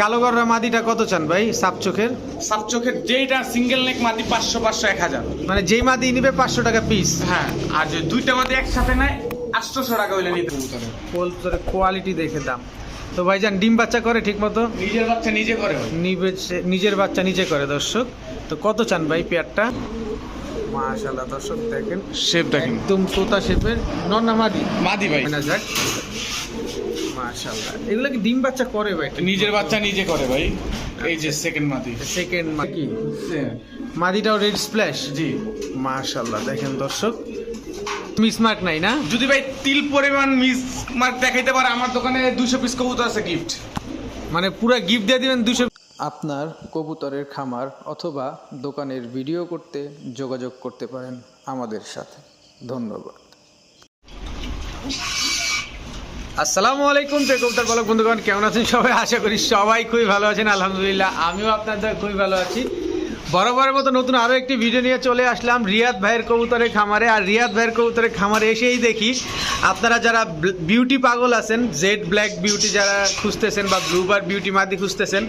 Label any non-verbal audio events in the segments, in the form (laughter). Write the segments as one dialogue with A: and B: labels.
A: কালো গররা মাদিটা কত চান ভাই সাপ চোখের?
B: সাপ চোখের যেটা সিঙ্গেল নেক মাদি পাঁচশো পাঁচশো এক হাজার।
A: মানে যেই মাদি নিবে পাঁচশো টাকা পিস
B: হ্যাঁ আর যদি দুইটা মাদি একসাথে নেয় আটশোশো টাকা হইলে নিতে কবুতরের
A: কোয়ালিটি দেখে দাম। তো ভাইজান ডিম বাচ্চা করে ঠিক মতো
B: নিজের বাচ্চা নিজে করে
A: নিজের বাচ্চা নিজে করে দর্শক। তো কত চান ভাই পেয়ারটা? মাশাল্লাহ দর্শক দেখেন।
B: শেপ দেখেন।
A: একদম তোতা শেপের নন্না মাদি
B: মাদি ভাই।
A: না যাক। মাশাল্লাহ এগুলো কি ডিম বাচ্চা করে ভাই?
B: নিজের বাচ্চা নিজে করে ভাই। এই যে সেকেন্ড মাদি।
A: সেকেন্ড মাদি। মাদিটাও রেড স্প্ল্যাশ
B: জি।
A: মাশাল্লাহ দেখেন দর্শক। মিসমার্ক নাই না?
B: যদি ভাই তিল পরিমাণ মিস মার্ক দেখাইতে পারে আমার দোকানে দুশো পিস কবুতর আছে গিফট
A: মানে পুরো গিফট দিয়ে দিবেন দুশো আপনার কবুতরের খামার অথবা দোকানের ভিডিও করতে যোগাযোগ করতে পারেন আমাদের সাথে। ধন্যবাদ। আসসালামু আলাইকুম তো কবুতর বলক বন্ধুগণ, কেমন আছেন সবাই? আশা করি সবাই খুবই ভালো আছেন, আলহামদুলিল্লাহ। আমিও আপনাদের খুবই ভালো আছি। বরাবরের মতো নতুন আরও একটি ভিডিও নিয়ে চলে আসলাম রিয়াদ ভাইয়ের কবুতরের খামারে। আর রিয়াদ ভাইয়ের কবুতরের খামারে এসেই দেখি, আপনারা যারা বিউটি পাগল আছেন জেড ব্ল্যাক বিউটি যারা খুঁজতেছেন বা ব্লুবার বিউটি মাদি খুঁজতেছেন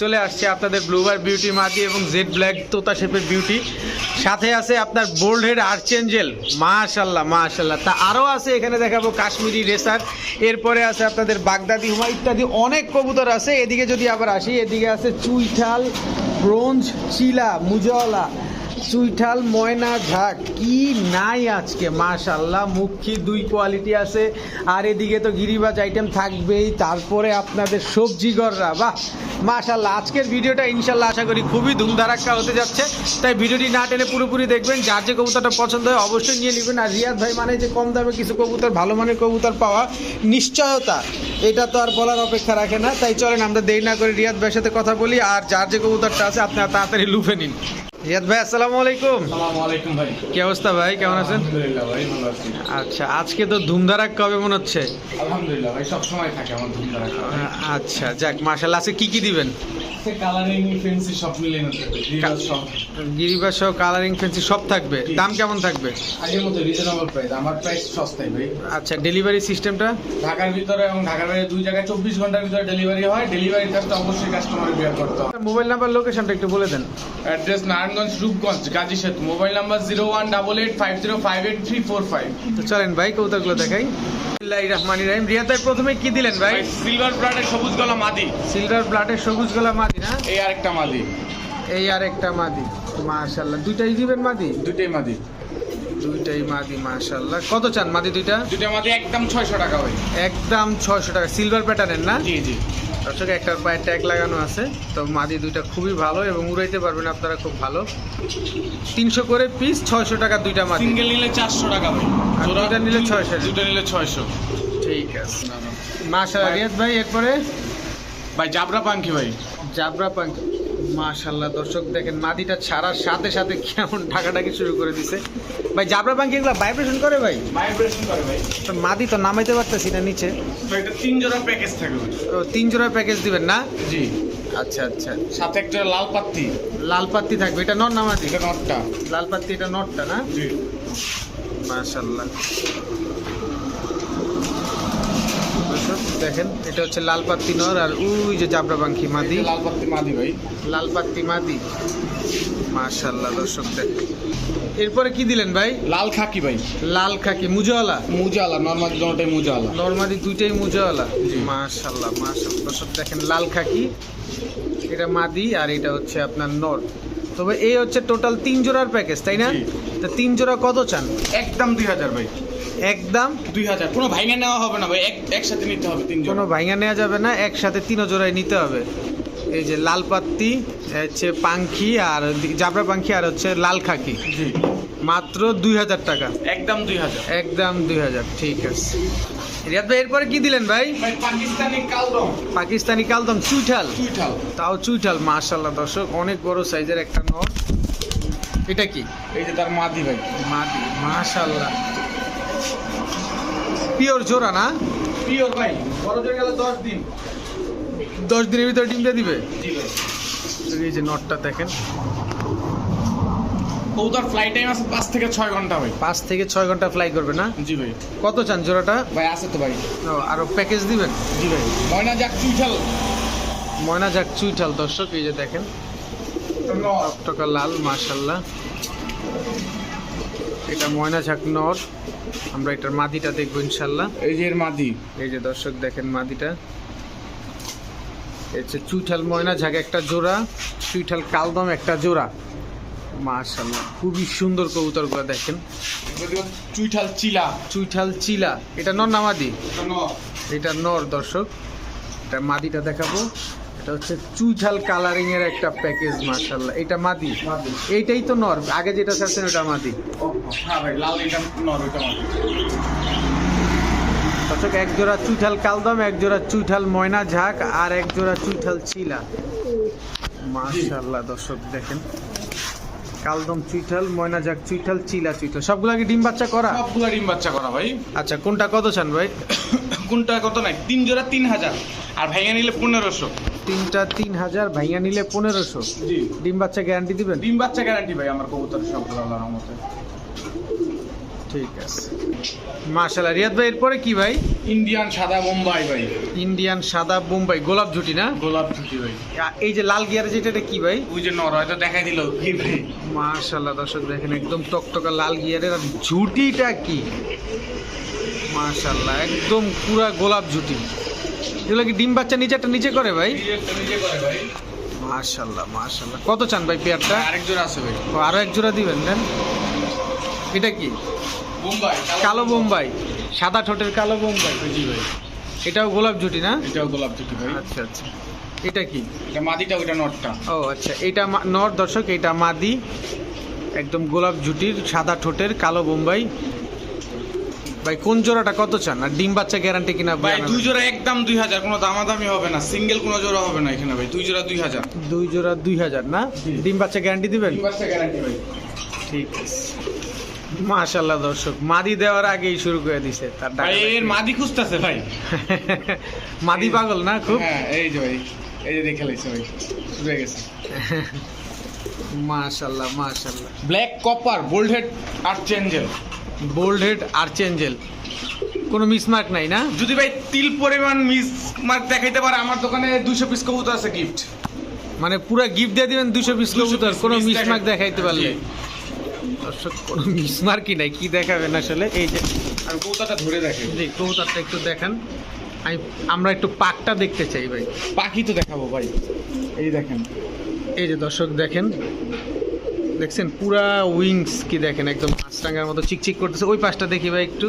A: চলে আসছে আপনাদের ব্লুবার বিউটি মাদি এবং জেড ব্ল্যাক তোতা শেপের বিউটি সাথে আছে আপনার বোল্ড হেড আর্চেঞ্জেল মাশাল্লাহ মাশাল্লাহ। তা আরও আছে, এখানে দেখাবো কাশ্মীরি রেসার। এরপরে আছে আপনাদের বাগদাদি হুমা ইত্যাদি অনেক কবুতর আছে। এদিকে যদি আবার আসি, এদিকে আছে চুইঠাল, ব্রোঞ্জ, চিলা, মুজওয়ালা। চুইঠাল, ময়না, ঝাক, কি নাই আজকে? মাশাল্লাহ মুখী দুই কোয়ালিটি আছে, আর এদিকে তো গিরিবাজ আইটেম থাকবেই, তারপরে আপনাদের সবজি গররা। বাহ! মাশাল্লাহ আজকের ভিডিওটা ইনশাল্লাহ আশা করি খুবই ধুমধারাক্কা হতে যাচ্ছে। তাই ভিডিওটি না টেনে পুরোপুরি দেখবেন, যার যে কবুতরটা পছন্দ হয় অবশ্যই নিয়ে নেবেন। আর রিয়াদ ভাই মানে যে কম দামে কিছু কবুতর, ভালো মানের কবুতর পাওয়া, নিশ্চয়তা, এটা তো আর বলার অপেক্ষা রাখে না। তাই চলেন, আমরা দেরি না করে রিয়াদ ভাইয়ের সাথে কথা বলি, আর যার যে কবুতরটা আছে আপনারা তাড়াতাড়ি লুফে নিন। রিয়াদ ভাই আসসালামু আলাইকুম।
B: আলাইকুম ভাই।
A: কি অবস্থা ভাই? কেমন আছেন?
B: আলহামদুলিল্লাহ ভাই ভালো আছি।
A: আচ্ছা আজকে তো ধুমধারাক কবে মনে হচ্ছে?
B: আলহামদুলিল্লাহ ভাই সব সময় থাকে আমার ধুমধারা
A: আচ্ছা যাক কি কি দিবেন?
B: কালারিং ফেন্সি সব
A: গিরিবাস সহ কালারিং ফেন্সি সব থাকবে? দাম কেমন থাকবে?
B: আগের মতো রিজনেবল প্রাইস আমার প্রাইস সস্তাই ভাই।
A: আচ্ছা ডেলিভারি সিস্টেমটা
B: ঢাকার ভিতরে এবং ঢাকার বাইরে দুই জায়গায় চব্বিশ ঘণ্টার ভিতরে ডেলিভারি হয়। ডেলিভারি চার্জটা অবশ্যই কাস্টমার বিয়ার করতে হবে।
A: মোবাইল নাম্বার লোকেশনটা একটু বলে দেন।
B: Address Narayanganj Rupganj Gazi Setu. Mobile number zero one double eight five zero five eight three four five.
A: তো চলেন ভাই কৌতাগুলো দেখাই। রহমান রাহিম। রিয়াদ ভাই প্রথমে কি দিলেন ভাই?
B: সিলভার ব্লাডের সবুজ গলা মাদি।
A: সিলভার ব্লাডের সবুজ গোলা মাদি না?
B: এই আরেকটা মাদি।
A: এই দুইটাই দিবেন মাদি?
B: দুইটাই মাদি।
A: দুইটাই মাদি কত চান মাদি দুইটা?
B: দুইটা মাদি একদম ছয়শো টাকা ভাই।
A: একদম ছয়শো টাকা। সিলভার প্যাটার্নের না?
B: জি জি।
A: দর্শক একটার পায়ে ট্যাগ লাগানো আছে। তো মাদি দুইটা খুবই ভালো এবং উড়াইতে পারবেন আপনারা খুব ভালো। তিনশো করে পিস ছয়শো টাকা দুইটা মাদি।
B: সিঙ্গেল নিলে চারশো টাকা ভাই।
A: আর দুইটা নিলে 600
B: দুইটা নিলে ছয়শো।
A: ঠিক আছে। মাসা রিয়াজ ভাই এরপরে
B: ভাই জাবরা পাঙ্খি ভাই।
A: জাবরা পাঙ্ক। মাশাল্লাহ দর্শক দেখেন মাদিটা ছাড়ার সাথে সাথে কেমন ঢাকাঢাকি শুরু করে দিছে। ভাই জাবরা পাঙ্কি এগুলো ভাইব্রেশন করে ভাই?
B: ভাইব্রেশন করে ভাই।
A: তো মাদি তো নামাইতে পারতেছি না নিচে।
B: তো এটা তিন জোড়া প্যাকেজ থাকবে।
A: ও তিন জোড়া প্যাকেজ দিবেন না?
B: জি।
A: আচ্ছা আচ্ছা।
B: সাথে একটা লাল পাত্তি।
A: লাল পাত্তি থাকবে। এটা নর না মাদি
B: এটা নটটা।
A: লাল পাত্তি এটা নটটা না?
B: জি।
A: মাশাল্লাহ দর্শক, দেখেন এটা হচ্ছে লাল পাত্তি নর আর উই যে জাবরা পাঙ্খি মাদি।
B: লাল পাত্তি মাদি ভাই।
A: লাল পাত্তি মাদি। মাশাল্লাহ দর্শক দেখেন। এরপরে কি দিলেন ভাই?
B: লাল খাকি ভাই।
A: লাল খাকি মুজাওয়ালা?
B: মুজালা নর্মাল দুটোটাই মুজালা
A: নর্মালি দুইটাই মুজাওয়ালা। মাশাল্লাহ মাশাল্লাহ দর্শক দেখেন লাল খাকি এটা মাদি আর এটা হচ্ছে আপনার নর। তবে এই হচ্ছে টোটাল তিন জোড়ার প্যাকেজ তাই না। তা তিন জোড়া কত চান?
B: একদম দুই হাজার ভাই।
A: একদম।
B: দুই হাজার। কোনো ভাইঙে নেওয়া হবে না ভাই এক একসাথে নিতে হবে তিন
A: কোনো ভাইঙা নেওয়া যাবে না একসাথে তিনও জোড়ায় নিতে হবে। এই যে লাল পাত্তি হচ্ছে পাঙ্খি আর জাবরা পাঙ্খি আর হচ্ছে লাল খাকি। মাত্র দুই হাজার টাকা।
B: একদম দুই হাজার।
A: একদম দুই হাজার ঠিক আছে। রিয়াদ ভাই এরপরে কি দিলেন ভাই?
B: ভাই পাকিস্তানি কালদম।
A: পাকিস্তানি কালদম চুইঠাল।
B: চুইঠাল।
A: তাও চুইঠাল মাশাল্লাহ দর্শক অনেক বড় সাইজের একটা নট এটা কি?
B: এই যে তার মাদি ভাই।
A: মাদি মাশাল্লাহ পিওর জোড়া না?
B: পিওর ভাই বড় হয়ে গেলে দশ দিন।
A: দশ দিনের ভিতরে ডিমটা দিবে?
B: জি ভাই।
A: এই যে নটটা দেখেন।
B: কৌতার ফ্লাইট টাইম আছে পাঁচ থেকে ছয় ঘণ্টা ভাই।
A: পাঁচ থেকে ছয় ঘণ্টা ফ্লাই করবে না?
B: জি ভাই।
A: কত চান জোড়াটা?
B: ভাই আছে তো ভাই।
A: আরও প্যাকেজ দিবেন?
B: জি ভাই। ময়না যাক চুইঠাল।
A: ময়না যাক চুইঠাল দর্শক এই যে দেখেন। টকা লাল মাশাল্লাহ এটা ময়না ঝাক নর। আমরা এটার মাদিটা দেখব ইনশাল্লাহ।
B: এই যে এর মাদি।
A: এই যে দর্শক দেখেন মাদিটা। এই হচ্ছে চুইঠাল ময়না ঝাক একটা জোড়া চুইঠাল কালদম একটা জোড়া। মাশাল্লাহ খুবই সুন্দর কবুতরগুলো দেখেন।
B: চুইঠাল চিলা।
A: চুইঠাল চিলা। এটা নর না মাদি?
B: নর।
A: এটা নর দর্শক। এটা মাদিটা দেখাবো। এটা হচ্ছে চুইঠাল কালারিং এর একটা প্যাকেজ এটা মাদি। এইটাই তো নর। আগে যেটা চাচ্ছেন ওটা মাদি।
B: হ্যাঁ ভাই লাল এটা নর ওইটা মাদি।
A: দর্শক এক জোড়া চুইঠাল কালদম এক জোড়া চুইঠাল ময়না ঝাক আর এক জোড়া চুইঠাল চিলা। মাশাল্লাহ দর্শক দেখেন। কালদম চুইঠাল ময়না ঝাক চুইঠাল চিলা চুইঠাল সবগুলা কি ডিম বাচ্চা করা?
B: সবগুলা ডিম বাচ্চা করা ভাই।
A: আচ্ছা কোনটা কত চান ভাই?
B: কোনটা কত নাই? তিন জোড়া তিন হাজার। আর ভাইয়া নিলে পনেরোশো।
A: তিনটা তিন হাজার ভাইয়া নিলে পনেরোশো। ডিম বাচ্চা গ্যারান্টি দিবেন?
B: ডিম বাচ্চা গ্যারান্টি ভাই আমার কবুতর সবগুলো আল্লাহর রহমতে।
A: ঠিক আছে। মাশাল্লাহ রিয়াদ ভাই এরপরে কি ভাই?
B: ইন্ডিয়ান সাদা বোম্বাই ভাই।
A: ইন্ডিয়ান সাদা বোম্বাই গোলাপ ঝুটি না?
B: গোলাপ ছুটি ভাই।
A: এই যে লাল গিয়ারে যেটা এটা কি ভাই?
B: ওই যে নর হয়তো দেখাই দিল কি ভাই।
A: মাশাল্লাহ দর্শক দেখেন একদম টকটকা লাল গিয়ারের আর ঝুটিটা কি? মাশাল্লাহ একদম পুরা গোলাপ ঝুটি। এগুলো কি ডিম বাচ্চা নিচেটা নিচে করে ভাই?
B: নিজে- নিজে করে ভাই।
A: মাশাল্লাহ মাশাল্লাহ কত চান ভাই পেয়ারটা?
B: আরেক জোড়া আছে ভাই।
A: ও, আরও এক জোড়া দিবেন দেন। এটা কি?
B: বোম্বাই
A: কালো বোম্বাই। সাদা ঠোঁটের কালো বোম্বাই।
B: জি ভাই।
A: এটাও গোলাপ ঝুটি না?
B: এটাও গোলাপ ছুটি ভাই।
A: আচ্ছা আচ্ছা। এটা কি?
B: এটা মাদিটা ওইটা নটটা।
A: ও আচ্ছা। এটা নর দর্শক এটা মাদি। একদম গোলাপ ঝুটির সাদা ঠোঁটের কালো বোম্বাই। ভাই কোন জোড়াটা কত চান? আর ডিম বাচ্চা গ্যারান্টি কিনা
B: ভাই দুই জোড়া একদম দুই হাজার কোনো দামাদামি হবে না। সিঙ্গেল কোনো জোড়া হবে না এখানে ভাই দুই জোড়া দুই হাজার।
A: দুই জোড়া দুই হাজার না। ডিম বাচ্চা গ্যারান্টি দিবেন?
B: বাচ্চা গ্যারান্টি ভাই।
A: ঠিক আছে। মাশাল্লাহ দর্শক মাদি দেওয়ার আগেই শুরু করে দিছে তার
B: এর মাদি খুঁজতেছে ভাই। (laughs)
A: মাদি পাগল না খুব?
B: হ্যাঁ এই যে ভাই এই যে দেখে লাইছে ভাই হয়ে গেছে।
A: মাশাল্লাহ মাশাল্লাহ
B: black copper bold head archangel
A: bold head archangel. কোনো মিসমার্ক নাই না?
B: যদি ভাই তিল পরিমাণ মিস মার্ক দেখাইতে পারে আমার দোকানে দুশো পিস কবুতর আছে গিফট
A: মানে পুরো গিফট দিয়ে দিবেন দুশো পিস
B: 200
A: কবুতর কোনো মিসমার্ক দেখাইতে পারলে। দর্শক কোনো মিসমার্কই নাই কি দেখাবেন আসলে? এই যে
B: আর কবুতরটা ধরে দেখে
A: জি কবুতরটা একটু দেখান। আমি আমরা একটু পাকটা দেখতে চাই ভাই।
B: পাখি তো দেখাবো ভাই। এই দেখেন।
A: এই যে দর্শক দেখেন দেখছেন পুরা উইংস কি দেখেন একদম মাছরাঙ্গার মতো চিকচিক করতেছে। ওই পাশটা দেখি ভাই একটু।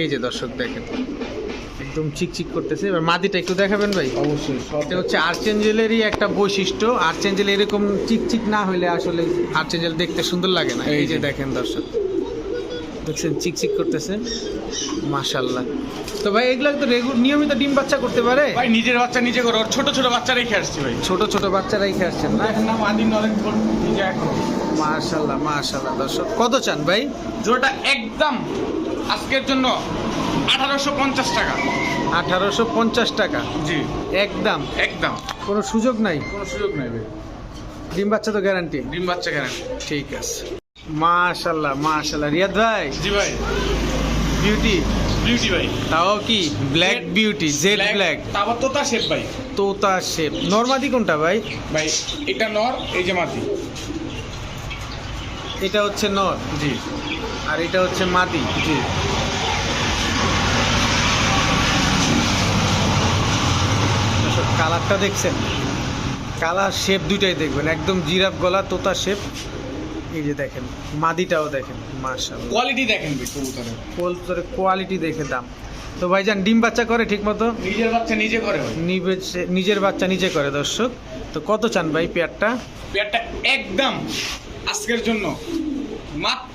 A: এই যে দর্শক দেখেন একদম চিকচিক করতেছে। এবার মাদিটা একটু দেখাবেন ভাই?
B: অবশ্যই
A: এটা হচ্ছে আর্চেঞ্জেলেরই একটা বৈশিষ্ট্য। আর্চেঞ্জেল এরকম চিকচিক না হলে আসলে আর্চেঞ্জেল দেখতে সুন্দর লাগে না।
B: এই
A: যে। দেখেন দর্শক। দেখছেন চিকচিক করতেছে। মাশাল্লাহ। তো ভাই এগুলো তো নিয়মিত ডিম বাচ্চা করতে পারে?
B: ভাই নিজের বাচ্চা নিজে করো। ছোট ছোট বাচ্চা রেখে আসছি ভাই।
A: ছোট ছোট বাচ্চারাই খেয়ে আসছেন না?
B: দেখেন না মাদি নরেন নিজে এখন।
A: মাশাল্লাহ মাশাল্লাহ দর্শক। কত চান ভাই?
B: জোড়াটা একদম আজকের জন্য আঠারোশো পঞ্চাশ টাকা।
A: আঠারোশো পঞ্চাশ টাকা?
B: জি।
A: একদম?
B: একদম।
A: কোনো সুযোগ নাই?
B: কোনো সুযোগ নাই ভাই।
A: ডিম বাচ্চা তো গ্যারান্টি
B: ডিম বাচ্চা গ্যারান্টি
A: ঠিক আছে। মাশাল্লাহ মাশাল্লাহ রিয়াদ ভাই?
B: জি ভাই।
A: বিউটি
B: বিউটি ভাই।
A: তাও কি? ব্ল্যাক বিউটি জেড ব্ল্যাক
B: তারপর তোতা শেপ ভাই।
A: তোতা শেপ নর্মাদি কোনটা ভাই?
B: ভাই এটা নর এই যে মাটি।
A: এটা হচ্ছে নর?
B: জি।
A: আর এটা হচ্ছে মাদি
B: জি।
A: কালারটা দেখছেন? কালার শেপ দুইটাই দেখবেন। একদম জিরাফ গলা তোতা শেপ এই যে দেখেন মাদিটাও দেখেন মার্শাল
B: কোয়ালিটি দেখেন কবুতরের।
A: কবুতরের কোয়ালিটি দেখে দাম। তো ভাইজান ডিম বাচ্চা করে ঠিক মতো?
B: নিজের বাচ্চা নিজে করে
A: নিজের বাচ্চা নিজে করে দর্শক। তো কত চান ভাই পেয়ারটা?
B: পেয়ারটা একদম আজকের জন্য।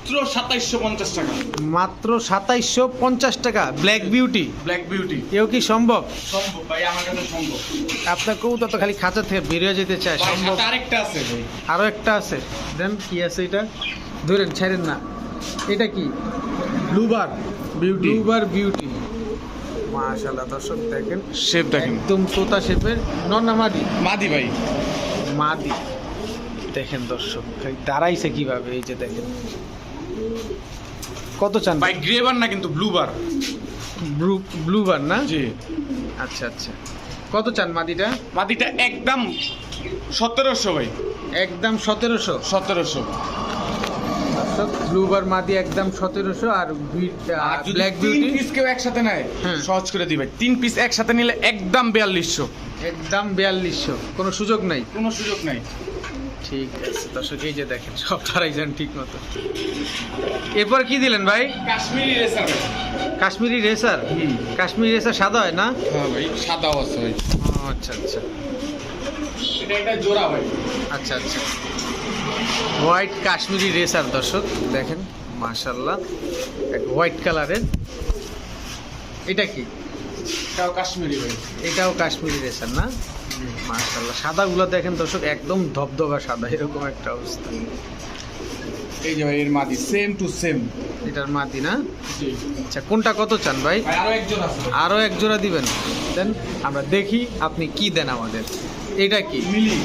B: মাত্র সাতাইশশো পঞ্চাশ টাকা।
A: মাত্র সাতাইশশো পঞ্চাশ টাকা। ব্ল্যাক বিউটি
B: ব্ল্যাক বিউটি
A: এও কি সম্ভব?
B: সম্ভব ভাই আমার কাছে সম্ভব।
A: আপনার কবুতর তো খালি খাঁচা থেকে বেরিয়ে যেতে চায় সম্ভব।
B: আরেকটা আছে ভাই।
A: আরও একটা আছে। দেন কি আছে এটা? ধরেন ছেড়েন না। এটা কি?
B: ব্লুবার বিউটি
A: ব্লুবার বিউটি মাশাল্লাহ দর্শক দেখেন।
B: শেপ দেখেন।
A: একদম তোতা শেপের নন্না মাদি?
B: মাদি ভাই।
A: মাদি। দেখেন দর্শক দাঁড়াইছে কীভাবে? এই যে দেখেন। কত চান?
B: ভাই গ্রেবার না কিন্তু ব্লুবার
A: ব্লু ব্লু বার না?
B: জি।
A: আচ্ছা আচ্ছা। কত চান মাদিটা?
B: মাটিটা একদম সতেরোশো ভাই।
A: একদম সতেরোশো?
B: সতেরোশো।
A: ব্লুবার মাদি একদম সতেরোশো আর ব্ল্যাক বিউটি
B: পিস কেউ একসাথে নেয়
A: হ্যাঁ।
B: সহজ করে দিবে। তিন পিস একসাথে নিলে একদম বিয়াল্লিশশো।
A: একদম বিয়াল্লিশশো। কোনো সুযোগ নাই?
B: কোনো সুযোগ নাই।
A: ঠিক আছে দর্শক এই যে দেখেন সব তারাই যান ঠিক মতো এরপর কি দিলেন ভাই?
B: Kashmiri racer.
A: Kashmiri racer? Kashmiri racer সাদা হয় না?
B: হ্যাঁ ভাই সাদাও আছে ভাই।
A: আচ্ছা আচ্ছা।
B: এটা একটা জোড়া ভাই।
A: আচ্ছা আচ্ছা। হোয়াইট কাশ্মীরি রেসার দর্শক দেখেন মাশাল্লাহ এক হোয়াইট কালারের। এটা কি?
B: এটাও কাশ্মীরি ভাই।
A: এটাও কাশ্মীরি রেসার না? মাশাল্লাহ সাদাগুলো দেখেন দর্শক একদম ধবধবা সাদা এরকম একটা অবস্থা।
B: এই যে ভাই এর মাদি সেম টু সেম
A: এটার মাদি না? আচ্ছা কোনটা কত চান ভাই?
B: আরও আছে। ভাই।
A: আরও এক জোড়া দিবেন। দেন আমরা দেখি আপনি কি দেন আমাদের। এটা কি?
B: মিলি।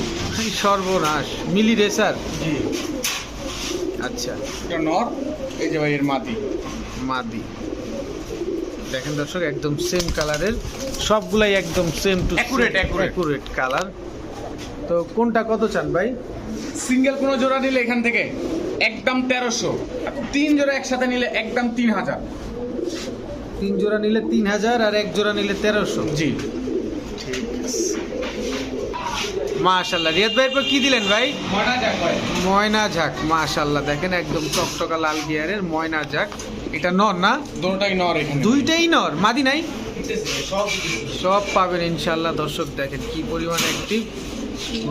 A: সর্বনাশ। মিলি রেসার
B: জি।
A: আচ্ছা।
B: এটা নর এই যে ভাই এর মাদি।
A: মাদি। দেখেন দর্শক একদম সেম কালারের সবগুলাই একদম same to
B: accurate.
A: Accurate colour তো কোনটা কত চান ভাই?
B: সিঙ্গেল কোনো জোড়া নিলে এখান থেকে একদম তেরোশো। তিন জোড়া একসাথে নিলে একদম তিন হাজার।
A: তিন জোড়া নিলে তিন হাজার আর এক জোড়া নিলে তেরোশো।
B: জি।
A: ঠিক আছে মাশাল্লাহ রিয়াদ ভাই কি দিলেন ভাই?
B: ময়না ভাই।
A: ময়না ঝাক মাশাল্লাহ দেখেন একদম টকটকা লাল গিয়ারের ময়না ঝাক এটা নর না?
B: দুটোটাই নর এখানে।
A: দুইটাই নর। মাদি নাই?
B: সব
A: সব পাবেন ইনশাল্লাহ দর্শক দেখেন কি পরিমাণ অ্যাক্টিভ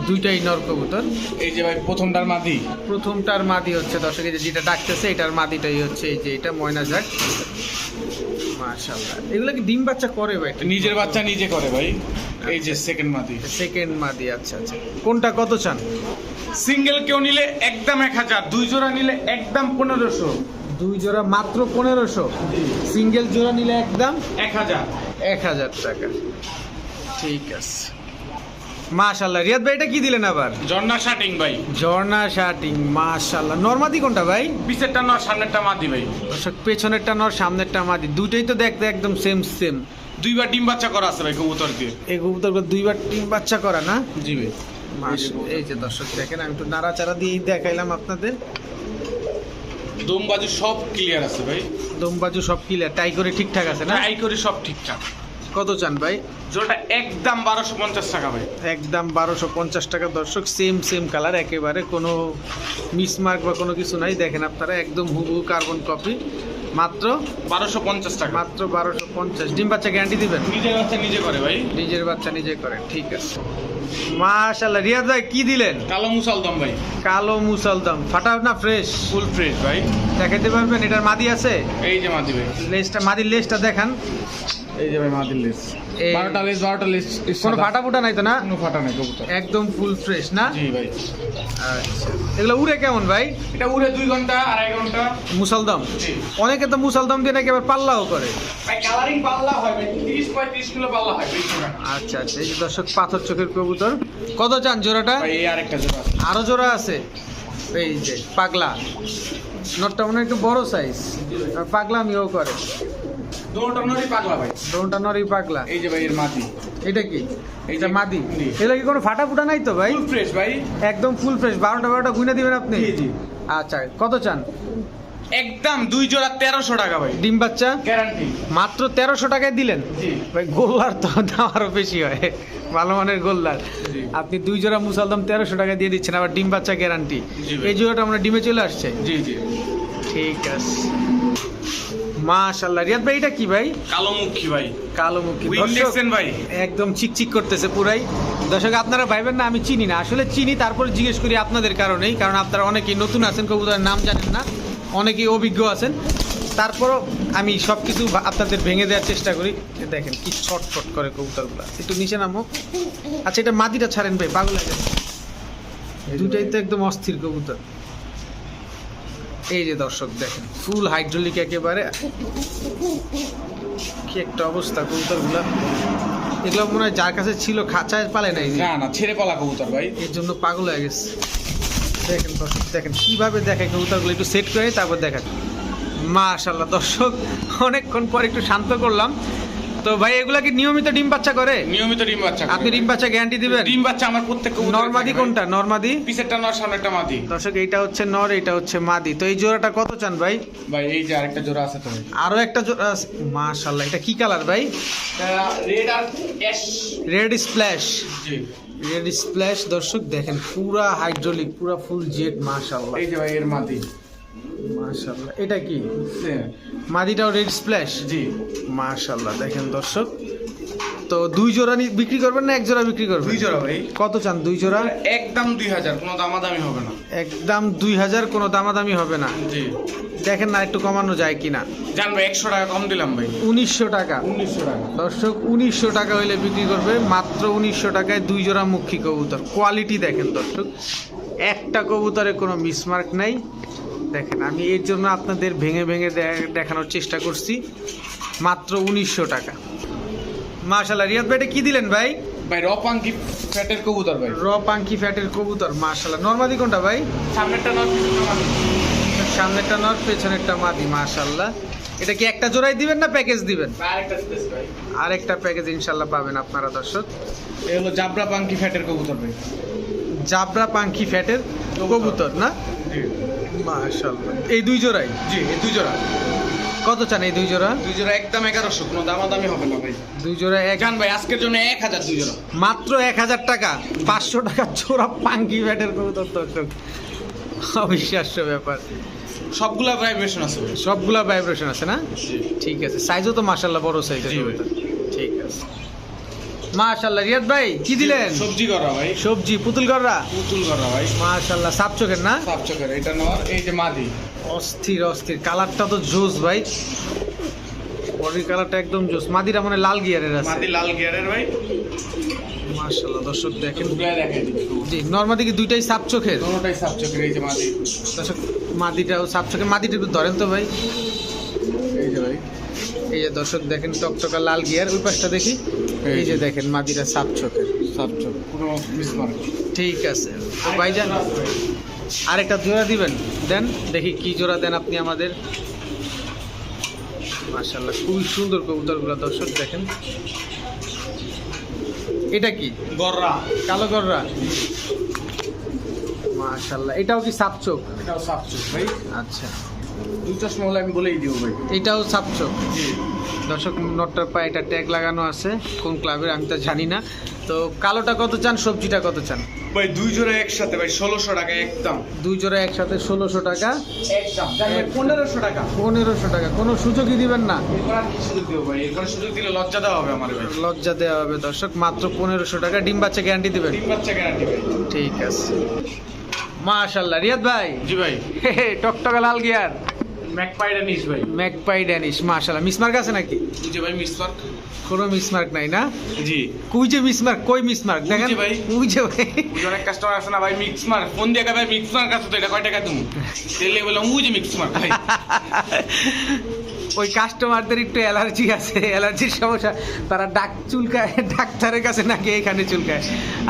A: দুইটাই নর কবুতর।
B: এই যে ভাই প্রথমটার মাদি।
A: প্রথমটার মাদি হচ্ছে দর্শক যে যেটা ডাকতেছে এটার মাদিটাই হচ্ছে এই যে এটা ময়না ঝাক মাশাল্লাহ এগুলো কি ডিম বাচ্চা করে ভাই?
B: নিজের বাচ্চা নিজে করে ভাই। এই যে সেকেন্ড মাদি।
A: সেকেন্ড মাদি আচ্ছা আচ্ছা। কোনটা কত চান?
B: সিঙ্গেল কেউ নিলে একদম এক হাজার দুই জোড়া নিলে একদম পনেরোশো।
A: দুই জোড়া মাত্র পনেরোশো। সিঙ্গেল জোড়া নিলে একদম
B: এক হাজার।
A: এক হাজার টাকা। ঠিক আছে। মাশাল্লাহ। রিয়াদ ভাই এটা কি দিলেন আবার?
B: ঝর্ণা শার্টিং ভাই।
A: ঝর্ণা শার্টিং মাশাল্লাহ। নর্মাদি কোনটা ভাই?
B: পিছেরটা নর সামনেরটা মাদি ভাই।
A: দর্শক পেছনেরটা নর সামনেরটা মাদি। দুইটাই তো দেখতে একদম সেম সেম
B: দুইবার ডিম বাচ্চা করা আছে ভাই কবুতর দিয়ে।
A: এই কবুতরগুলো দুইবার তিন বাচ্চা করা না?
B: জি ভাই।
A: এই যে দর্শক দেখেন আমি একটু নাড়াচাড়া দিয়েই দেখাইলাম আপনাদের।
B: দম বাজু সব ক্লিয়ার আছে ভাই।
A: দমবাজু সব ক্লিয়ার টাই করে ঠিকঠাক আছে না?
B: ট্রাই করে সব ঠিকঠাক।
A: কত চান ভাই?
B: জোড়াটা একদম বারোশো পঞ্চাশ টাকা ভাই।
A: একদম বারোশো পঞ্চাশ টাকা। দর্শক সেম সেম কালার একেবারে কোনো মিসমার্ক বা কোনো কিছু নাই। দেখেন আপনারা একদম হুবহু কার্বন কপি মাত্র?
B: বারোশো পঞ্চাশ টাকা।
A: মাত্র বারোশো পঞ্চাশ। ডিম বাচ্চা গ্যারান্টি দিবেন?
B: নিজের বাচ্চা নিজে করে ভাই।
A: নিজের বাচ্চা নিজে করে ঠিক আছে। মাশাল্লাহ রিয়াদ ভাই কি দিলেন?
B: কালো মুসালদম ভাই।
A: কালো মুসালদম ফাটা না ফ্রেশ
B: ফুল ফ্রেশ ভাই।
A: দেখাইতে পারবেন এটার মাদি আছে?
B: এই যে মাদি ভাই।
A: লেজটা মাদির লেজটা দেখান।
B: এই যে ভাই মাদির লেস বারোটা লেস বারোটা লেস
A: কোনো ফাটা ফুটা নাই তো না?
B: কোনো ফাটা নাই কবুতর।
A: একদম ফুল ফ্রেশ না?
B: জি ভাই।
A: আচ্ছা। এগুলো উড়ে কেমন ভাই?
B: এটা উড়ে দুই ঘণ্টা আড়াই ঘণ্টা।
A: মুসালদম? অনেকে তো মুসালদম দিয়ে নাকি আবার পাল্লাও করে।
B: ভাই কালারিং পাল্লা হয় ভাই তিরিশ পঁয়ত্রিশ কিলো পাল্লা হয়
A: আচ্ছা আচ্ছা। এই যে দর্শক পাথর চোখের কবুতর। কত চান জোড়াটা?
B: ভাই এই আরেকটা জোড়া আছে।
A: আরও জোড়া আছে? এই যে পাগলা। নটটা মনে একটু বড় সাইজ পাগলা আমিও করে।
B: দুটো পাগলা ভাই।
A: দোনটা পাগলা।
B: এই যে ভাই এর মাদি।
A: এটা কি? এটা মাদি? কোনো ফাটা ফুটা নাই তো ভাই?
B: ফুল ফ্রেশ ভাই।
A: একদম ফুল ফ্রেশ বারোটা বারোটা গুনে দিবেন আপনি?
B: জি, জি।
A: আচ্ছা কত চান?
B: একদম দুই জোড়া তেরোশো টাকা ভাই।
A: ডিম বাচ্চা?
B: গ্যারান্টি
A: মাত্র তেরোশো টাকায় দিলেন? ভাই গোল্লার তো দাম আরও বেশি হয়। ভালো মানের গোল্লার। আপনি দুই জোড়া মুসালদম তেরোশো টাকা দিয়ে দিচ্ছেন আবার ডিম বাচ্চা গ্যারান্টি এই জোড়াটা আমরা ডিমে চলে আসছে?
B: জি জি।
A: ঠিক আছে। মাশাল্লাহ রিয়াদ ভাই এটা কি ভাই?
B: কালো মুখী ভাই
A: কালো মুখী
B: দেখছেন ভাই।
A: একদম চিকচিক করতেছে পুরাই। দর্শক আপনারা ভাইবেন না আমি চিনি না। আসলে চিনি তারপরে জিজ্ঞেস করি আপনাদের কারণেই কারণ আপনারা অনেকেই নতুন আছেন কবুতরের নাম জানেন না। অনেকেই অভিজ্ঞ আছেন। তারপরও আমি সব কিছু আপনাদের ভেঙে দেওয়ার চেষ্টা করি। দেখেন কি ছটফট করে কবুতরগুলো। একটু নিচে নামো। আচ্ছা এটা মাদিটা ছাড়েন ভাই পাগল দুটাই তো একদম অস্থির কবুতর। এই যে দর্শক দেখেন ফুল হাইড্রোলিক একেবারে। কি একটা অবস্থা কবুতরগুলা। এগুলো মনে হয় যার কাছে ছিল খাঁচায় পালে নাই
B: না না ছেড়ে পালা কবুতর ভাই।
A: এর জন্য পাগল হয়ে গেছে। দেখেন দর্শক দেখেন কীভাবে দেখে কবুতরগুলো। একটু সেট করে তারপর দেখেন মাশাল্লাহ দর্শক অনেকক্ষণ পর একটু শান্ত করলাম। তো ভাই এগুলা কি নিয়মিত ডিম বাচ্চা করে?
B: নিয়মিত ডিম বাচ্চা
A: আপনি ডিম বাচ্চা গ্যারান্টি দিবেন?
B: ডিম বাচ্চা আমার প্রত্যেক
A: নর্মাদি কোনটা? নর্মাদি?
B: পিসেরটা নর সামনেরটা মাদি।
A: দর্শক এইটা হচ্ছে নর এটা হচ্ছে মাদি। তো এই জোড়াটা কত চান ভাই?
B: ভাই এই যে আরেকটা জোড়া আছে তো।
A: আরও একটা জোড়া আছে। মাশাআল্লাহ এটা কি কালার ভাই?
B: রেড আর অ্যাশ
A: রেড স্প্ল্যাশ
B: জি।
A: রেড স্প্ল্যাশ দর্শক দেখেন পুরা হাইড্রোলিক পুরা ফুল জেট মাশাআল্লাহ।
B: এই যে ভাই এর মাদি।
A: মাশাআল্লাহ। এটা কি?
B: Same.
A: মাদিটাও রেড স্প্ল্যাশ
B: জি।
A: মাশাআল্লাহ দেখেন দর্শক। তো দুই জোড়া নি- বিক্রি করবেন না এক জোড়া বিক্রি করবেন?
B: দুই জোড়া ভাই।
A: কত চান দুই জোড়া?
B: একদম দুই হাজার কোনো দামাদামি হবে না।
A: একদম দুই হাজার কোনো দামাদামি হবে না।
B: জি।
A: দেখেন না একটু কমানো যায় কিনা।
B: জান ভাই একশো টাকা কম দিলাম ভাই।
A: উনিশশো টাকা।
B: উনিশশো টাকা।
A: দর্শক উনিশশো টাকা হইলে বিক্রি করবে মাত্র উনিশশো টাকায় দুই জোড়া মুখী কবুতর। কোয়ালিটি দেখেন দর্শক। একটা কবুতরে কোনো মিসমার্ক নাই। দেখেন আমি এর জন্য আপনাদের ভেঙে ভেঙে দেখানোর চেষ্টা করছি। মাত্র উনিশশো টাকা। মাশাল্লাহ রিয়াদ ভাই এটা কি দিলেন ভাই?
B: ভাই রপাঙ্কি ফ্যাটের কবুতর ভাই।
A: র পাঙ্কি ফ্যাটের কবুতর মাশাল্লাহ নর্মাদি কোনটা ভাই?
B: সামনেরটা নর।
A: সামনেরটা নর পেছনেরটা মাদি মাশাল্লাহ এটা কি একটা জোড়াই দিবেন না প্যাকেজ দিবেন?
B: ভাই, আরেকটা
A: আরেকটা প্যাকেজ ইনশাল্লাহ পাবেন আপনারা দর্শক।
B: এই হলো জাবরা পাঙ্কি ফ্যাটের কবুতর ভাই।
A: জাবরা পাঙ্কি ফ্যাটের কবুতর না?
B: জি
A: এই দুই জোড়াই?
B: জি এই দুই জোড়া।
A: কত চান এই দুই জোড়া?
B: দুই জোড়া একদম এগারোশো কোনো দামাদামি হবে না ভাই।
A: দুই জোড়া এক
B: জান ভাই আজকের জন্য এক হাজার দুই জোড়া।
A: মাত্র এক হাজার টাকা। পাঁচশো টাকা জোড়া পাঙ্কি ফ্যাটের কবুতর দর্শক অবিশ্বাস্য ব্যাপার।
B: সবগুলা ভাইব্রেশন আছে
A: সবগুলা ভাইব্রেশন আছে না? ঠিক আছে সাইজও তো মাশাল্লাহ বড় সাইজের
B: জি ভাই।
A: কবুতর। ঠিক আছে। মাশাল্লাহ রিয়াদ ভাই কি দিলেন?
B: সবজি করা ভাই।
A: সবজি পুতুল গররা
B: পুতুল করা ভাই।
A: মাশাল্লাহ সাপ চোখের না?
B: সাপ চোখের এটা নেওয়ার এই যে মাদি।
A: অস্থির অস্থির কালারটা তো জোস ভাই। বডির কালারটা একদম জোস। মাদিরা মনে লাল গিয়ারের আছে।
B: মাদি লাল গিয়ারের ভাই।
A: মাশাল্লাহ দর্শক দেখেন। জি নর্মাদি কি দুইটাই সাপ চোখের?
B: দুটোটাই সাপ চোখের এই যে মাদি।
A: দর্শক মাদিটাও সাপ চোখের। মাদিটা একটু ধরেন তো ভাই।
B: এই যে
A: দর্শক দেখেন টকটকা লাল গিয়ার ওই পাশটা দেখি। এই যে দেখেন মাদিরা সাপ চোখের
B: সাপ চোখ। কোনো মিসমার্ক
A: ঠিক আছে। তো ভাইজান আরেকটা জোড়া দিবেন? দেন দেখি কি জোড়া দেন আপনি আমাদের। মাশাল্লাহ খুবই সুন্দর কবুতরগুলো দর্শক দেখেন। এটা কি?
B: গররা।
A: কালো গররা? মাশাল্লাহ এটাও কি সাপ চোখ?
B: এটাও সাপ চোখ ভাই।
A: আচ্ছা।
B: দুই চশমা হলে আমি বলেই দিব ভাই।
A: এটাও
B: জি।
A: দর্শক নটটার পায়ে এটা ট্যাগ লাগানো আছে। কোন ক্লাবের আমি তা জানি না। তো কালোটা কত চান সবজিটা কত চান?
B: ভাই দুই জোড়া একসাথে ভাই ষোলোশো টাকা একদম
A: দুই জোড়া একসাথে ষোলোশো টাকা।
B: একদম পনেরোশো টাকা।
A: পনেরোশো টাকা। কোনো সুযোগই দিবেন না।
B: এরপর আর কি সুযোগ দেবো ভাই? এরপর সুযোগ দিলে লজ্জা দেওয়া হবে আমার ভাই।
A: লজ্জা দেওয়া হবে দর্শক। মাত্র পনেরোশো টাকা। ডিম বাচ্চা গ্যারান্টি দিবেন?
B: তিন বাচ্চা গ্যারান্টি
A: ঠিক আছে। মাশাল্লাহ রিয়াদ ভাই।
B: জি ভাই। (laughs)
A: টকটকা লাল গিয়ার।
B: ম্যাক ড্যানিশ ভাই।
A: ম্যাকপাই ড্যানিশ মাশাল্লাহ মিসমার্ক আছে নাকি?
B: জি ভাই মিসমার্ক
A: কোনো মিসমার্ক নাই না?
B: জি।
A: কুই যে মিসমার্ক কই মিসমার্ক দেখেন
B: ভাই।
A: কুই যে ভাই?
B: অনেক কাস্টমার আছে না ভাই মিক্সমার ফোন দিয়ে ভাই মিক্সমার আছে তো এটা কয় টাকা তুমি তেলে বলে উই যে মিক্সমার ভাই। (laughs)
A: ওই কাস্টমারদের একটু অ্যালার্জি আছে অ্যালার্জির সমস্যা। তারা ডাক চুলকায় ডাক্তারের কাছে নাকি এখানে চুলকায়।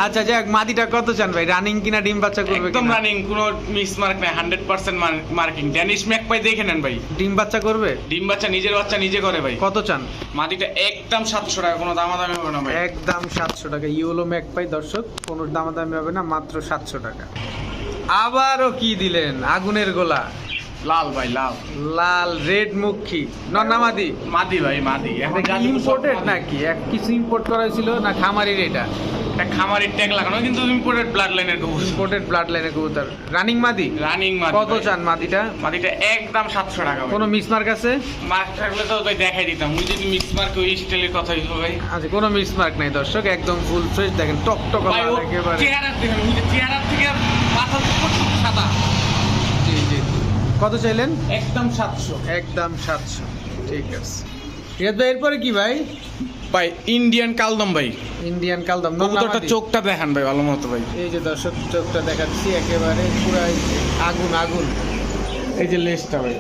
A: আচ্ছা যাক মাদিটা কত চান ভাই? রানিং কিনা ডিম বাচ্চা করবে
B: একদম রানিং কোনো মিস মার্ক নাই hundred percent marking Danish magpie দেখে নেন ভাই।
A: ডিম বাচ্চা করবে?
B: ডিম বাচ্চা নিজের বাচ্চা নিজে করে ভাই।
A: কত চান?
B: মাটিটা একদম সাতশো টাকা কোনো দামাদামি হবে না ভাই।
A: একদম সাতশো টাকা। ইউলো ম্যাক পাই দর্শক কোনো দামাদামি হবে না মাত্র সাতশো টাকা। আবারও কি দিলেন? আগুনের গোলা।
B: লাল ভাই লাল।
A: লাল রেড মুখী। নন্নামাদি
B: মাদি। ভাই মাদি। এখন
A: ইম্পোর্টেড নাকি? এক কিছু ইম্পোর্ট করা হয়েছিল না খামারির এটা?
B: একটা খামারের ট্যাগ লাগানো কিন্তু ইম্পোর্টেড ব্লাড লাইনের কবুতর।
A: ইম্পোর্টেড ব্লাড লাইনের কবুতর। রানিং মাদি?
B: রানিং মাদি
A: কত চান মাদিটা?
B: মাটিটা একদম সাতশো টাকা ভাই।
A: কোনো মিসমার্ক আছে?
B: মাছ থাকলে তো ভাই দেখাই দিতাম। ওই যদি মিক্স মার্ক ওই স্টাইলের কথা হইতো ভাই।
A: আচ্ছা কোনো মিসমার্ক নাই দর্শক একদম ফুল ফ্রেশ দেখেন টক টক একেবারে।
B: চেহারা দেখেন ওই চেহারা থেকে মাথা সাদা।
A: কত চাইলেন?
B: একদম সাতশো।
A: একদম সাতশো। ঠিক আছে। রিয়াদ ভাই এরপরে কি ভাই?
B: ভাই ইন্ডিয়ান কালদম ভাই।
A: ইন্ডিয়ান কালদম
B: কবুতরটা চোখটা দেখান ভাই ভালো মতো ভাই।
A: এই যে দর্শক চোখটা দেখাচ্ছি একেবারে পুরাই আগুন আগুন।
B: এই যে লেসটা ভাই।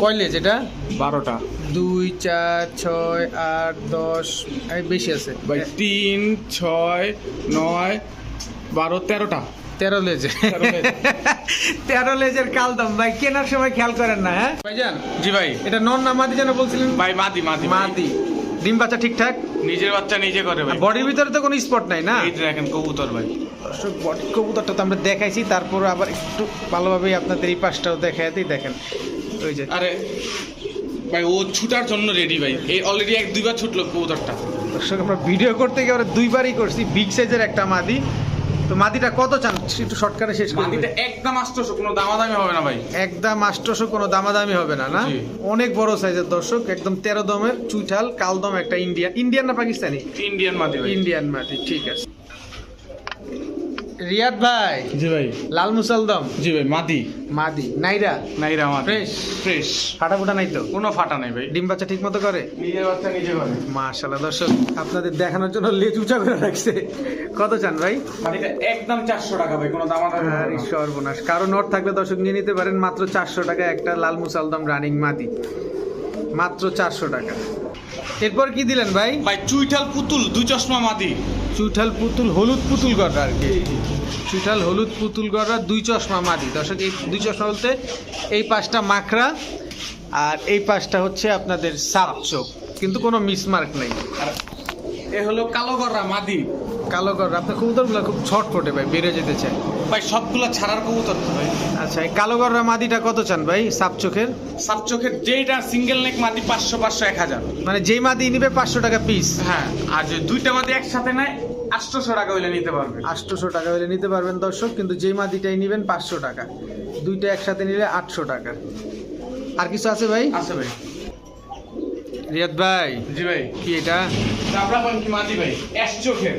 A: কয়লে যেটা
B: বারোটা।
A: দুই চার ছয় আট দশ এই বেশি আছে।
B: ভাই তিন ছয় নয় বারো তেরোটা।
A: তেরো লেজে। (laughs)
B: তেরো
A: লেজের কালদম। ভাই কেনার সময় খেয়াল করেন না হ্যাঁ? ভাইজান।
B: জি ভাই।
A: এটা নন না মাদি যেন বলছিলেন?
B: ভাই মাদি মাদি।
A: মাদি। ডিম বাচ্চা ঠিকঠাক?
B: নিজের বাচ্চা নিজে করে ভাই।
A: বডির ভিতরে তো কোনো স্পট নাই না?
B: এই দেখেন কবুতর ভাই।
A: বডি কবুতরটা তো আমরা দেখাইছি তারপর আবার একটু ভালোভাবেই আপনাদের এই পাশটাও দেখাই দিই দেখেন। ওই যে।
B: আরে ভাই ও ছুটার জন্য রেডি ভাই। এই অলরেডি এক দুইবার ছুটলো কবুতরটা।
A: দর্শক আমরা ভিডিও করতে গিয়ে আমরা দুইবারই করছি বিগ সাইজের একটা মাদি। তো মাদিটা কত চান? একটু শর্টকাটে শেষ করুন
B: মাটিটা একদম আষ্টশো কোনো দামাদামি হবে না ভাই।
A: একদম আষ্টশো কোনো দামাদামি হবে না না? অনেক বড় সাইজের দর্শক একদম তেরো দমের চুইঠাল কালদম একটা ইন্ডিয়ান ইন্ডিয়ান না পাকিস্তানি?
B: ইন্ডিয়ান মাটি ভাই।
A: ইন্ডিয়ান মাটি ঠিক আছে। রিয়াদ ভাই।
B: জি ভাই।
A: লাল মুসালদম।
B: জি ভাই মাদি।
A: মাদি নাইরা।
B: নাইরা মাটি
A: ফ্রেশ।
B: ফ্রেশ।
A: ফাটা ফুটা নাই তো?
B: কোনো ফাটা নাই ভাই।
A: ডিম বাচ্চা ঠিক মতো করে?
B: নিজের বাচ্চা নিজে করে।
A: মাশাল্লাহ দর্শক আপনাদের দেখানোর জন্য লেজ উঁচা করে রাখছে। কত চান ভাই?
B: একদম চারশো টাকা ভাই কোনো হবে
A: আরে সর্বনাশ। কারও নোট থাকলে দর্শক নিয়ে নিতে পারেন মাত্র চারশো টাকা একটা লাল মুসালদম রানিং মাদি। মাত্র চারশো টাকা। এরপর কি দিলেন ভাই?
B: ভাই চুইঠাল পুতুল দুই চশমা মাদি।
A: চুইঠাল পুতুল হলুদ পুতুল গড়া আর কি। চুইঠাল হলুদ পুতুল গড়া দুই চশমা মাদি। দর্শক এই দুই চশমা বলতে এই পাশটা মাখরা আর এই পাঁচটা হচ্ছে আপনাদের সাপ চোখ। কিন্তু কোনো মিসমার্ক নেই।
B: এ হলো কালো গররা মাদি।
A: কালো গড়া আপনার কবুতরগুলো খুব ছটফটে ভাই বেড়ে যেতে চায়।
B: ভাই সবগুলা ছাড়ার কবুতর ভাই।
A: আচ্ছা এই কালো গড়া মাদিটা কত চান ভাই সাপ চোখের?
B: সাত চোখের যেইটা সিঙ্গেল নেক মাটি পাঁচশো পাঁচশো এক হাজার।
A: মানে যেই মাদি নিবে পাঁচশো টাকা পিস
B: হ্যাঁ আর যে দুইটা মাটি একসাথে নেয় আটশোশো টাকা হইলে নিতে পারবে।
A: আটশোশো টাকা হলে নিতে পারবেন দর্শক কিন্তু যেই মাদিটাই নেবেন পাঁচশো টাকা। দুইটা একসাথে নিলে আটশো টাকা। আর কিছু আছে ভাই?
B: আছে ভাই।
A: রিয়াদ ভাই
B: জি ভাই।
A: কি এটা?
B: চাপড়া পাখি মাটি ভাই এক চোখের।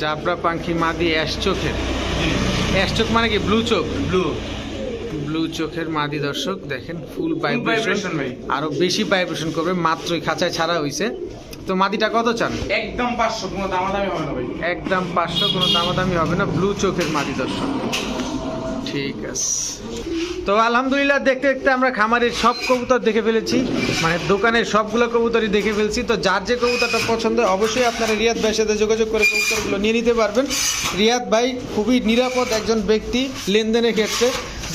A: জাবরা পাখি মাদি অ্যাশ চোখের? অ্যাশ চোখ মানে কি? ব্লু চোখ?
B: ব্লু।
A: ব্লু চোখের মাদি দর্শক দেখেন ফুল ভাইব্রেশন আরও বেশি ভাইব্রেশন করবে মাত্রই খাঁচায় ছাড়া হইছে। তো মাদিটা কত চান?
B: একদম পাঁচশো কোনো দামাদামি হবে না ভাই।
A: একদম পাঁচশো কোনো দামাদামি হবে না। ব্লু চোখের মাদি দর্শক। ঠিক আছে। তো আলহামদুলিল্লাহ দেখতে দেখতে আমরা খামারের সব কবুতর দেখে ফেলেছি। মানে দোকানের সবগুলো কবুতরই দেখে ফেলছি। তো যার যে কবুতরটা পছন্দ, অবশ্যই আপনারা রিয়াদ ভাইয়ের সাথে যোগাযোগ করে কবুতরগুলো নিয়ে নিতে পারবেন। রিয়াদ ভাই খুবই নিরাপদ একজন ব্যক্তি লেনদেনের ক্ষেত্রে।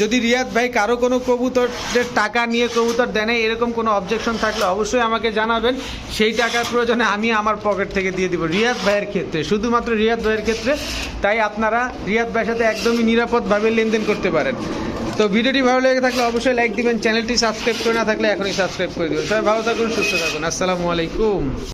A: যদি রিয়াদ ভাই কারও কোনো কবুতরের টাকা নিয়ে কবুতর দেনে এরকম কোনো অবজেকশন থাকলে অবশ্যই আমাকে জানাবেন। সেই টাকার প্রয়োজনে আমি আমার পকেট থেকে দিয়ে দিব রিয়াদ ভাইয়ের ক্ষেত্রে। শুধুমাত্র রিয়াদ ভাইয়ের ক্ষেত্রে। তাই আপনারা রিয়াদ ভাইয়ের সাথে একদমই নিরাপদভাবে লেনদেন করতে পারেন। তো ভিডিওটি ভালো লেগে থাকলে অবশ্যই লাইক দিবেন, চ্যানেলটি সাবস্ক্রাইব করে না থাকলে এখনই সাবস্ক্রাইব করে দিবেন। সবাই ভালো থাকুন, সুস্থ থাকুন। আসসালামু আলাইকুম।